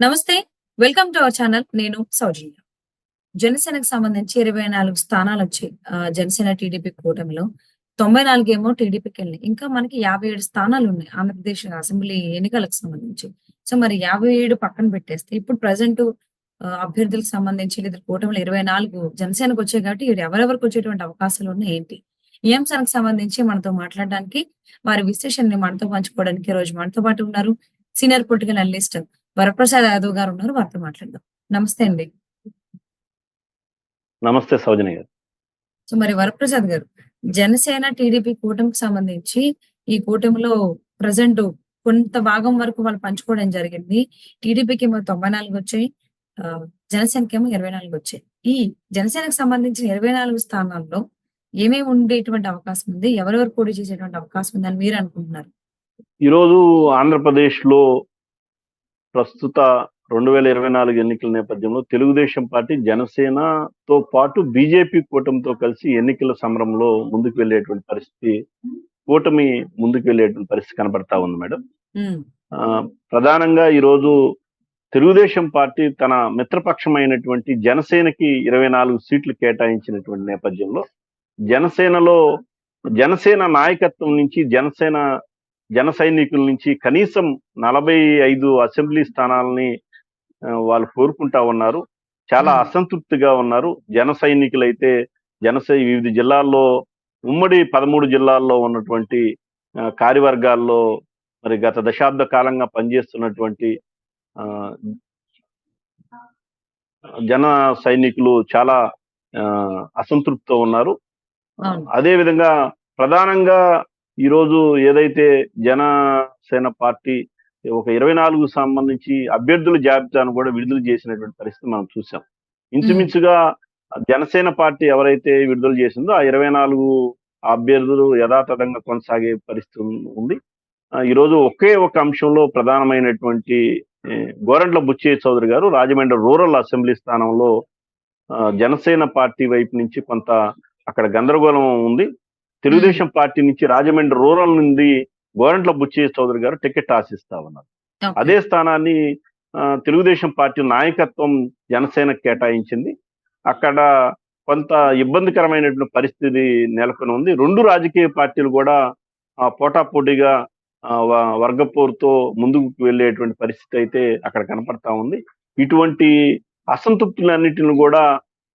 నమస్తే welcome to our channel. నేను సౌజన్య. జనసేనకు సంబంధించి ఇరవై నాలుగు స్థానాలు వచ్చాయి. జనసేన టీడీపీ కూటమిలో తొంభై నాలుగు ఏమో టీడీపీకి వెళ్ళినాయి. ఇంకా మనకి యాభై ఏడు స్థానాలు ఉన్నాయి ఆంధ్రప్రదేశ్ అసెంబ్లీ ఎన్నికలకు సంబంధించి. సో మరి యాభై ఏడు పక్కన పెట్టేస్తే ఇప్పుడు ప్రజెంట్ అభ్యర్థులకు సంబంధించి లేదా కూటమిలో ఇరవై నాలుగు జనసేనకు వచ్చాయి కాబట్టి ఎవరెవరికి వచ్చేటువంటి అవకాశాలు ఉన్నాయి ఏంటి? ఈ అంశానికి సంబంధించి మనతో మాట్లాడడానికి వారి విశ్లేషణని మనతో పంచుకోవడానికి ఈ రోజు మనతో పాటు ఉన్నారు senior political analyst Varaprasad Yadav garu ఉన్నారు. వారితో మాట్లాడదాం. నమస్తే అండి. నమస్తే సౌజన్య గారు. సో మరి వరప్రసాద్ గారు జనసేన టీడీపీ కూటమికి సంబంధించి ఈ కూటమిలో ప్రజెంట్ కొంత భాగం వరకు వాళ్ళు పంచుకోవడం జరిగింది. టీడీపీకి ఏమో తొంభై నాలుగు వచ్చాయి. జనసేనకి ఏమో ఇరవై నాలుగు వచ్చాయి. ఈ జనసేనకు సంబంధించిన ఇరవై నాలుగు స్థానాల్లో ఏమేమి ఉండేటువంటి అవకాశం ఉంది? ఎవరెవరు పోటీ చేసేటువంటి అవకాశం ఉందని మీరు అనుకుంటున్నారు? ఈరోజు ఆంధ్రప్రదేశ్లో ప్రస్తుత రెండు వేల ఇరవై నాలుగు ఎన్నికల నేపథ్యంలో తెలుగుదేశం పార్టీ జనసేనతో పాటు బీజేపీ కూటమితో కలిసి ఎన్నికల సమరంలో ముందుకు వెళ్ళేటువంటి పరిస్థితి కూటమి ముందుకు వెళ్ళేటువంటి పరిస్థితి కనబడతా ఉంది మేడం. ప్రధానంగా ఈరోజు తెలుగుదేశం పార్టీ తన మిత్రపక్షమైనటువంటి జనసేనకి ఇరవై నాలుగు సీట్లు కేటాయించినటువంటి నేపథ్యంలో జనసేనలో జనసేన నాయకత్వం నుంచి జనసేన జన సైనికుల నుంచి కనీసం నలభై ఐదు అసెంబ్లీ స్థానాలని వాళ్ళు కోరుకుంటా ఉన్నారు చాలా. అసంతృప్తిగా ఉన్నారు జన సైనికులైతే జనసై వివిధ జిల్లాల్లో ఉమ్మడి పదమూడు జిల్లాల్లో ఉన్నటువంటి కార్యవర్గాల్లో మరి గత దశాబ్ద కాలంగా పనిచేస్తున్నటువంటి జన సైనికులు చాలా అసంతృప్తితో ఉన్నారు. అదే విధంగా ప్రధానంగా ఈరోజు ఏదైతే జనసేన పార్టీ ఒక ఇరవై నాలుగు సంబంధించి అభ్యర్థుల జాబితాను కూడా విడుదల చేసినటువంటి పరిస్థితి మనం చూసాం. ఇంచుమించుగా జనసేన పార్టీ ఎవరైతే విడుదల చేసిందో ఆ ఇరవై నాలుగు అభ్యర్థులు యథాతథంగా కొనసాగే పరిస్థితి ఉంది. ఈరోజు ఒకే ఒక అంశంలో ప్రధానమైనటువంటి గోరంట్ల బుచ్చయ్య చౌదరి గారు రాజమండ్రి రూరల్ అసెంబ్లీ స్థానంలో జనసేన పార్టీ వైపు నుంచి కొంత అక్కడ గందరగోళం ఉంది. తెలుగుదేశం పార్టీ నుంచి రాజమండ్రి రూరల్ నుండి గోరంట్ల బుచ్చయ్య చౌదరి గారు టికెట్ ఆశిస్తా ఉన్నారు. అదే స్థానాన్ని తెలుగుదేశం పార్టీ నాయకత్వం జనసేన కేటాయించింది. అక్కడ కొంత ఇబ్బందికరమైనటువంటి పరిస్థితి నెలకొని ఉంది. రెండు రాజకీయ పార్టీలు కూడా పోటాపోటీగా వర్గపోరుతో ముందుకు వెళ్ళేటువంటి పరిస్థితి అయితే అక్కడ కనపడతా ఉంది. ఇటువంటి అసంతృప్తులన్నిటిని కూడా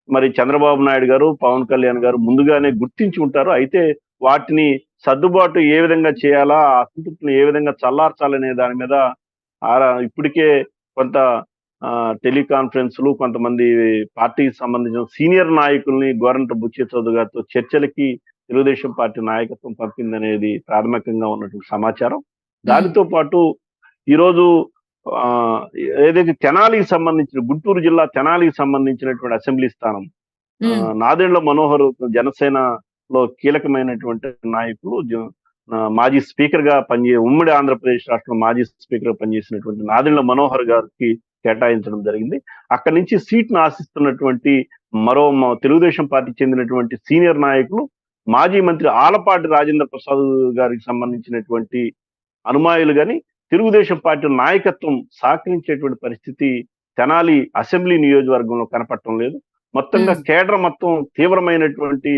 మరి చంద్రబాబు నాయుడు గారు పవన్ కళ్యాణ్ గారు ముందుగానే గుర్తించి ఉంటారు. అయితే వాటిని సర్దుబాటు ఏ విధంగా చేయాలా ఆ అసంతృప్తిని ఏ విధంగా చల్లార్చాలనే దాని మీద ఇప్పటికే కొంత టెలికాన్ఫరెన్స్లు కొంతమంది పార్టీకి సంబంధించిన సీనియర్ నాయకుల్ని గోరంట బుచ్చే చౌదరి గారితో చర్చలకి తెలుగుదేశం పార్టీ నాయకత్వం పంపిందనేది ప్రాథమికంగా ఉన్నటువంటి సమాచారం. దానితో పాటు ఈరోజు ఏదైతే తెనాలికి సంబంధించిన గుంటూరు జిల్లా తెనాలికి సంబంధించినటువంటి అసెంబ్లీ స్థానం నాదెండ్ల మనోహర్ జనసేనలో కీలకమైనటువంటి నాయకులు మాజీ స్పీకర్గా పనిచే ఉమ్మడి ఆంధ్రప్రదేశ్ రాష్ట్రంలో మాజీ స్పీకర్గా పనిచేసినటువంటి నాదెండ్ల మనోహర్ గారికి కేటాయించడం జరిగింది. అక్కడి నుంచి సీట్ను ఆశిస్తున్నటువంటి మరో తెలుగుదేశం పార్టీ చెందినటువంటి సీనియర్ నాయకులు మాజీ మంత్రి ఆలపాటి రాజేంద్ర ప్రసాద్ గారికి సంబంధించినటువంటి అనుమాయులు గాని తెలుగుదేశం పార్టీ నాయకత్వం సహకరించేటువంటి పరిస్థితి తెనాలి అసెంబ్లీ నియోజకవర్గంలో కనపడటం లేదు. మొత్తంగా. కేడర్ మొత్తం తీవ్రమైనటువంటి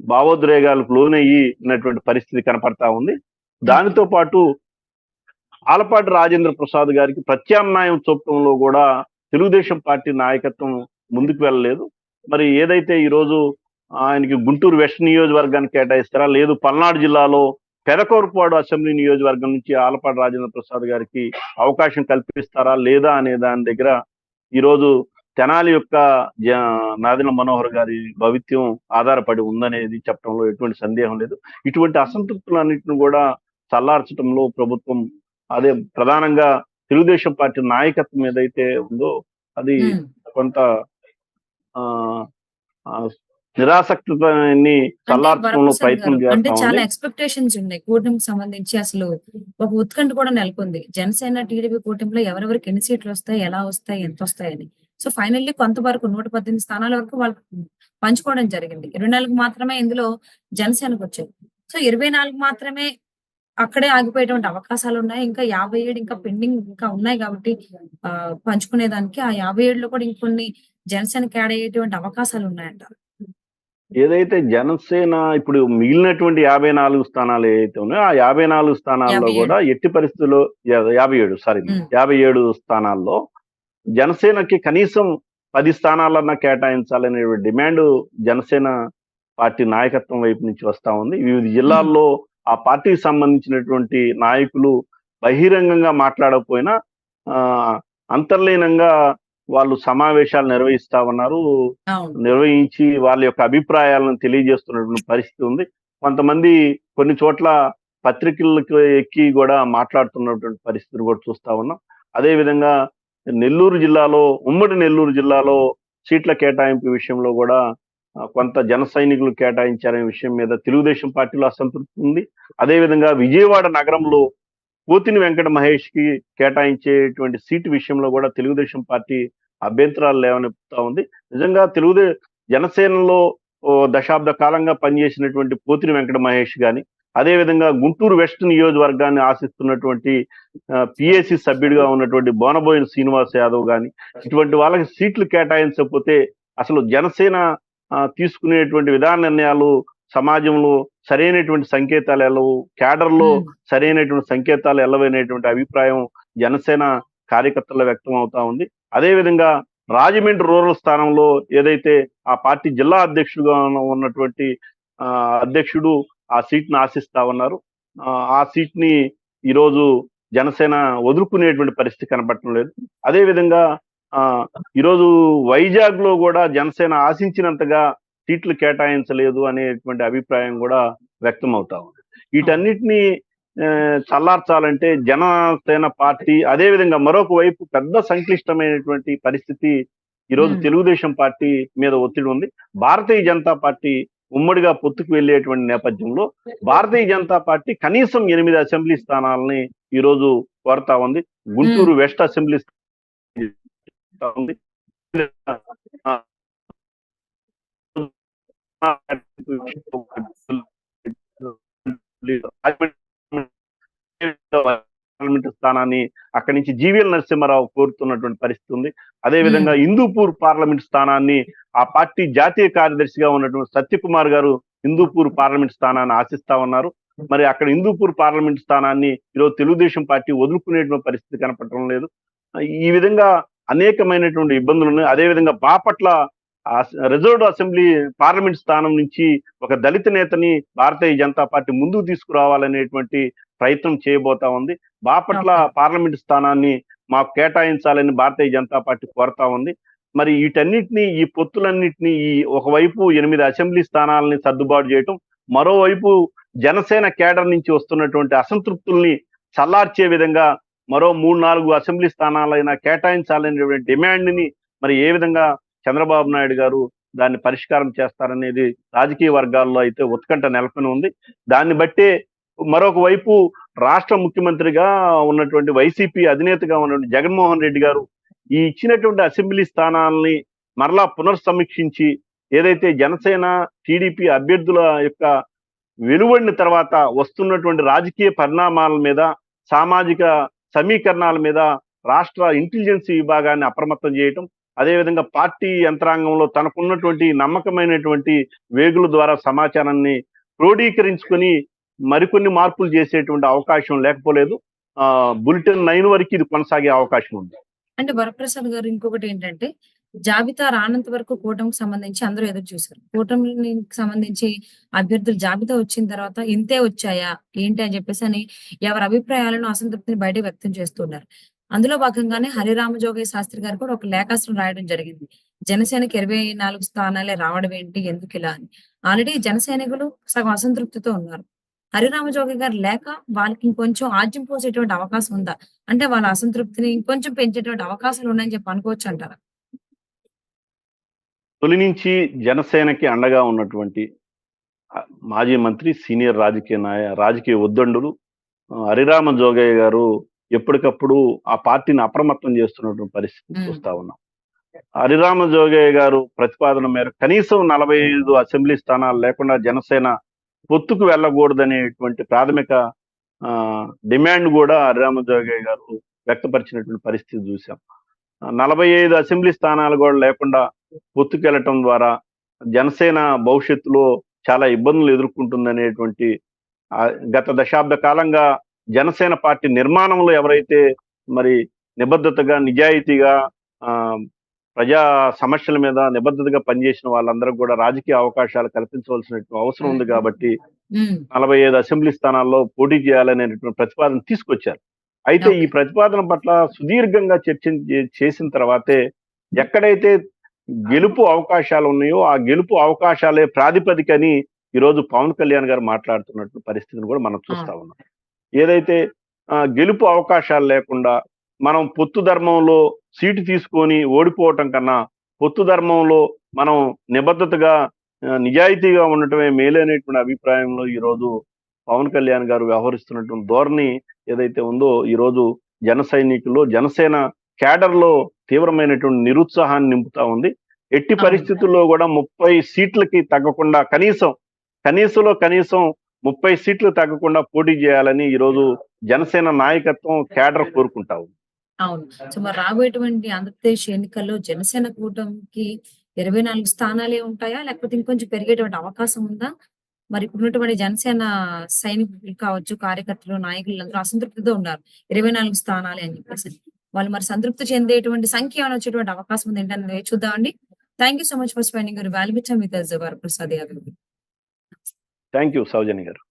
భావోద్రేగాలకు లోనయ్యి ఉన్నటువంటి పరిస్థితి కనపడతా ఉంది. దానితో పాటు ఆలపాటి రాజేంద్ర ప్రసాద్ గారికి ప్రత్యామ్నాయం చూపడంలో కూడా తెలుగుదేశం పార్టీ నాయకత్వం ముందుకు వెళ్ళలేదు. మరి ఏదైతే ఈరోజు ఆయనకి గుంటూరు వెస్ట్ నియోజకవర్గానికి కేటాయిస్తారా లేదు పల్నాడు జిల్లాలో పెదకూరుపాడు అసెంబ్లీ నియోజకవర్గం నుంచి ఆలపాటి రాజేంద్ర ప్రసాద్ గారికి అవకాశం కల్పిస్తారా లేదా అనే దాని దగ్గర ఈరోజు తెనాలి యొక్క నాదిన మనోహర్ గారి భవిత్యం ఆధారపడి ఉందనేది చెప్పడంలో ఎటువంటి సందేహం లేదు ఇటువంటి అసంతృప్తులన్నింటిని కూడా చల్లార్చడంలో ప్రభుత్వం అదే ప్రధానంగా తెలుగుదేశం పార్టీ నాయకత్వం ఏదైతే ఉందో అది. కొంత నిరాసక్తిని చల్లార్చడంలో ప్రయత్నం అంటే చాలా ఎక్స్పెక్టేషన్స్ ఉన్నాయి. కూటమికి సంబంధించి అసలు ఒక ఉత్కంఠ కూడా నెలకొంది. జనసేన టీడీపీ కూటమిలో ఎవరెవరికి ఎన్ని సీట్లు వస్తాయి ఎలా వస్తాయి ఎంత వస్తాయని. సో ఫైనల్లీ కొంతవరకు నూట పద్దెనిమిది స్థానాల వరకు వాళ్ళు పంచుకోవడం జరిగింది. ఇరవై నాలుగు మాత్రమే ఇందులో జనసేనకు వచ్చాయి. సో ఇరవై నాలుగు మాత్రమే అక్కడే ఆగిపోయేటువంటి అవకాశాలు ఉన్నాయి. ఇంకా 57 ఇంకా పెండింగ్ ఇంకా ఉన్నాయి కాబట్టి పంచుకునేదానికి ఆ 57లో కూడా ఇంకొన్ని జనసేనకి యాడ్ అయ్యేటువంటి అవకాశాలు ఉన్నాయంటారు. ఏదైతే జనసేన ఇప్పుడు మిగిలినటువంటి 54 స్థానాలు ఏవైతే ఉన్నాయో, ఆ 54 స్థానాల్లో 57. గూడా ఎట్టి పరిస్థితుల్లో యా 57 సారీ హ్మ్. 57 స్థానాల్లో జనసేనకి కనీసం 10 స్థానాలన్నా కేటాయించాలనే డిమాండ్ జనసేన పార్టీ నాయకత్వం వైపు నుంచి వస్తా ఉంది. వివిధ. జిల్లాల్లో ఆ పార్టీకి సంబంధించినటువంటి నాయకులు బహిరంగంగా మాట్లాడకపోయినా అంతర్లీనంగా వాళ్ళు సమావేశాలు నిర్వహిస్తా ఉన్నారు. నిర్వహించి వాళ్ళ యొక్క అభిప్రాయాలను తెలియజేస్తున్నటువంటి పరిస్థితి ఉంది. కొంతమంది కొన్ని చోట్ల పత్రికలకు ఎక్కి గూడా మాట్లాడుతున్నటువంటి పరిస్థితిని గూడా చూస్తా ఉన్నాం. అదే విధంగా నెల్లూరు జిల్లాలో ఉమ్మడి నెల్లూరు జిల్లాలో సీట్ల కేటాయింపు విషయంలో ఆహ్, కొంత జన సైనికులు కేటాయించారనే విషయం మీద తెలుగుదేశం పార్టీలో అసంతృప్తి ఉంది. అదే విధంగా విజయవాడ నగరంలో పోతిని వెంకట మహేష్‌కి కేటాయించేటువంటి సీటు విషయంలో కూడా తెలుగుదేశం పార్టీ అభ్యంతరాలు లేవనెత్తుతా ఉంది. నిజంగా తెలుగుదే జనసేనలో దశాబ్ద కాలంగా పనిచేసినటువంటి పోతిని వెంకట మహేష్ కానీ అదే విధంగా గుంటూరు వెస్ట్ నియోజకవర్గాన్ని ఆశిస్తున్నటువంటి పిఏసి సభ్యుడిగా ఉన్నటువంటి బోనబోయిన శ్రీనివాస్ యాదవ్ గాని, ఇటువంటి వాళ్ళకి సీట్లు కేటాయించకపోతే అసలు జనసేన తీసుకునేటువంటి విధాన నిర్ణయాలు సమాజంలో సరైనటువంటి సంకేతాలు ఎల్లవు. క్యాడర్‌లో. సరైనటువంటి సంకేతాలు ఎల్లవనేటువంటి అభిప్రాయం జనసేన కార్యకర్తల్లో వ్యక్తం అవుతా ఉంది. అదే విధంగా రాజమండ్రి రూరల్ స్థానంలో ఏదైతే ఆ పార్టీ జిల్లా అధ్యక్షుడుగా ఉన్న ఉన్నటువంటి అధ్యక్షుడు ఆ సీట్‌ని ఆశిస్తా ఉన్నారు. ఆ సీట్‌ని ఈరోజు జనసేన వదులుకునేటువంటి పరిస్థితి కనపడటం లేదు. అదే విధంగా ఆహ్, ఈరోజు వైజాగ్‌లో గూడా జనసేన ఆశించినంతగా సీట్లు కేటాయించలేదు అనేటువంటి అభిప్రాయం గూడా వ్యక్తం అవుతా ఉంది. వీటన్నిటిని చల్లార్చాలంటే జనసేన పార్టీ అదే విధంగా మరొక వైపు పెద్ద సంక్లిష్టమైనటువంటి పరిస్థితి ఈరోజు. తెలుగుదేశం పార్టీ మీద ఒత్తిడి ఉంది. భారతీయ జనతా పార్టీ ఉమ్మడిగా పొత్తుకు వెళ్ళేటువంటి నేపథ్యంలో భారతీయ జనతా పార్టీ కనీసం 8 అసెంబ్లీ స్థానాలని ఈరోజు కోరతా ఉంది. గుంటూరు వెస్ట్ అసెంబ్లీ ఉంది. ఆ! పార్లమెంట్ స్థానాన్ని అక్కడి నుంచి జీవీఎల్ నరసింహారావు కోరుతున్నటువంటి పరిస్థితి ఉంది. అదే హ్మ్. విధంగా హిందూపూర్ పార్లమెంట్ స్థానాన్ని ఆ పార్టీ జాతీయ కార్యదర్శిగా ఉన్నటువంటి సత్యకుమార్ గారు హిందూపూర్ పార్లమెంట్ స్థానాన్ని ఆశిస్తా ఉన్నారు. మరి అక్కడ హిందూపూర్ పార్లమెంట్ స్థానాన్ని ఈరోజు తెలుగుదేశం పార్టీ వదులుకునేటువంటి పరిస్థితి కనపడటం లేదు. ఈ విధంగా అనేకమైనటువంటి ఇబ్బందులున్నాయి. అదే విధంగా బాపట్ల రిజర్వ్డ్ అసెంబ్లీ పార్లమెంట్ స్థానం నుంచి ఒక దళిత నేతని భారతీయ జనతా పార్టీ ముందుకు తీసుకురావాలనేటువంటి ప్రయత్నం చేయబోతా ఉంది. బాపట్ల. పార్లమెంట్ స్థానాన్ని మాకు కేటాయించాలని భారతీయ జనతా పార్టీ కోరతా ఉంది. మరి వీటన్నిటిని ఈ పొత్తులన్నిటిని ఈ ఒకవైపు 8 అసెంబ్లీ స్థానాలని సర్దుబాటు చేయటం, మరోవైపు జనసేన కేడర్ నుంచి వస్తున్నటువంటి అసంతృప్తుల్ని చల్లార్చే విధంగా మరో 3, 4 అసెంబ్లీ స్థానాలైనా కేటాయించాలనేటువంటి డిమాండ్‌ని మరి ఏ విధంగా చంద్రబాబు నాయుడు గారు దాన్ని పరిష్కారం చేస్తారనేది రాజకీయ వర్గాల్లో అయితే ఉత్కంఠ నెలకొని ఉంది. దాన్ని బట్టే మరొక వైపు రాష్ట్ర ముఖ్యమంత్రిగా ఉన్నటువంటి వైసీపీ అధినేతగా ఉన్నటువంటి జగన్మోహన్ రెడ్డి గారు ఈ ఇచ్చినటువంటి అసెంబ్లీ స్థానాల్ని మరలా పునర్సమీక్షించి ఏదైతే జనసేన, టీడీపీ అభ్యర్థుల యొక్క వెలువడిన తర్వాత వస్తున్నటువంటి రాజకీయ పరిణామాల మీద, సామాజిక సమీకరణాల మీద రాష్ట్ర ఇంటెలిజెన్స్ విభాగాన్ని అప్రమత్తం చేయటం, అదే విధంగా పార్టీ యంత్రాంగంలో తనకున్నటువంటి నమ్మకమైనటువంటి వేగుల ద్వారా సమాచారాన్ని క్రోడీకరించుకొని మరికొన్ని మార్పులు చేసేటువంటి అవకాశం లేకపోలేదు. బులెటిన్ నైన్ వరకు ఇది కొనసాగే అవకాశం ఉంది. అంటే వరప్రసాద్ గారు ఇంకొకటి ఏంటంటే, జాబితా రానంత వరకు కూటమికి సంబంధించి అందరూ ఎదురు చూశారు కూటమికి సంబంధించి అభ్యర్థుల జాబితా వచ్చిన తర్వాత ఇంతే వచ్చాయా? ఏంటి అని చెప్పేసి అని ఎవరి అభిప్రాయాలను, అసంతృప్తిని బయట వ్యక్తం చేస్తున్నారు. అందులో భాగంగానే హరిరామజోగయ్య శాస్త్రి గారు కూడా ఒక లేఖాస్త్రం రాయడం జరిగింది. జనసేనకి 24 స్థానాలే రావడం ఏంటి? ఎందుకు ఇలా అని. ఆల్రెడీ జనసైనికులు సగం అసంతృప్తితో ఉన్నారు. హరిరామజోగయ్య గారు లేక వాళ్ళకి ఇంకొంచెం ఆజ్యం పోసేటువంటి అవకాశం ఉందా? అంటే వాళ్ళ అసంతృప్తిని ఇంకొంచెం పెంచేటువంటి అవకాశాలు ఉన్నాయని చెప్పి అనుకోవచ్చు అంటారా? తొలి నుంచి జనసేనకి అండగా ఉన్నటువంటి మాజీ మంత్రి, సీనియర్ రాజకీయ నాయ రాజకీయ ఉద్దండులు హరిరామ జోగయ్య గారు ఎప్పటికప్పుడు ఆ పార్టీని అప్రమత్తం చేస్తున్నటువంటి పరిస్థితిని హ్మ్. చూస్తా ఉన్నాం. హరిరామ జోగయ్య గారు ప్రతిపాదన మేరకు కనీసం 45 అసెంబ్లీ స్థానాలు లేకుండా జనసేన పొత్తుకు వెళ్ళకూడదనేటువంటి ప్రాథమిక ఆ, డిమాండ్ కూడా హరిరామజోగయ్య గారు వ్యక్తపరిచినటువంటి పరిస్థితి చూసాం నలభై ఐదు అసెంబ్లీ స్థానాలు కూడా లేకుండా పొత్తుకెళ్ళటం ద్వారా జనసేన భవిష్యత్తులో చాలా ఇబ్బందులు ఎదుర్కొంటుందనేటువంటి గత దశాబ్ద కాలంగా జనసేన పార్టీ నిర్మాణంలో ఎవరైతే మరి నిబద్ధతగా నిజాయితీగా ఆ, ప్రజా సమస్యల మీద నిబద్ధతగా పనిచేసిన వాళ్ళందరూ కూడా రాజకీయ అవకాశాలు కల్పించవలసిన అవసరం ఉంది కాబట్టి నలభై ఐదు అసెంబ్లీ స్థానాల్లో పోటీ చేయాలనేటువంటి ప్రతిపాదన తీసుకొచ్చారు. అయితే ఈ. ప్రతిపాదన పట్ల సుదీర్ఘంగా చర్చ చేసిన తర్వాతే ఎక్కడైతే గెలుపు అవకాశాలు ఉన్నాయో ఆ గెలుపు అవకాశాలే ప్రాతిపదికని ఈరోజు పవన్ కళ్యాణ్ గారు మాట్లాడుతున్నట్టు పరిస్థితిని కూడా మనం చూస్తా ఉన్నాం. ఏదైతే గెలుపు అవకాశాలు లేకుండా మనం పొత్తు ధర్మంలో సీటు తీసుకొని ఓడిపోవటం కన్నా పొత్తు ధర్మంలో మనం నిబద్ధతగా నిజాయితీగా ఉండటమే మేలైనటువంటి అభిప్రాయంలో ఈరోజు పవన్ కళ్యాణ్ గారు వ్యవహరిస్తున్నటువంటి ధోరణి ఏదైతే ఉందో ఈరోజు జన సైనికుల్లో జనసేన క్యాడర్లో తీవ్రమైనటువంటి నిరుత్సాహాన్ని నింపుతా ఉంది ఎట్టి. పరిస్థితుల్లో కూడా ముప్పై సీట్లకి తగ్గకుండా కనీసం కనీసంలో కనీసం ముప్పై సీట్లు తగ్గకుండా పోటీ చేయాలని ఈరోజు జనసేన నాయకత్వం కేడర్ కోరుకుంటావు అవును. సో మరి రాబోయేటువంటి ఆంధ్రప్రదేశ్ ఎన్నికల్లో జనసేన కూటమికి ఇరవై నాలుగు స్థానాలే ఉంటాయా? లేకపోతే ఇంకొంచెం పెరిగేటువంటి అవకాశం ఉందా? మరి ఇప్పుడున్నటువంటి జనసేన సైనికులు కావచ్చు కార్యకర్తలు నాయకులు అందరూ అసంతృప్తితో ఉన్నారు. ఇరవై నాలుగు స్థానాలే అని చెప్పేసి. వాళ్ళు మరి సంతృప్తి చెందేటువంటి సంఖ్య ఏమైనా వచ్చేటువంటి అవకాశం ఉంది? ఏంటంటే చూద్దామండి. Thank you so much for spending your valuable time with Varaprasad Yadav thank you Soujanya garu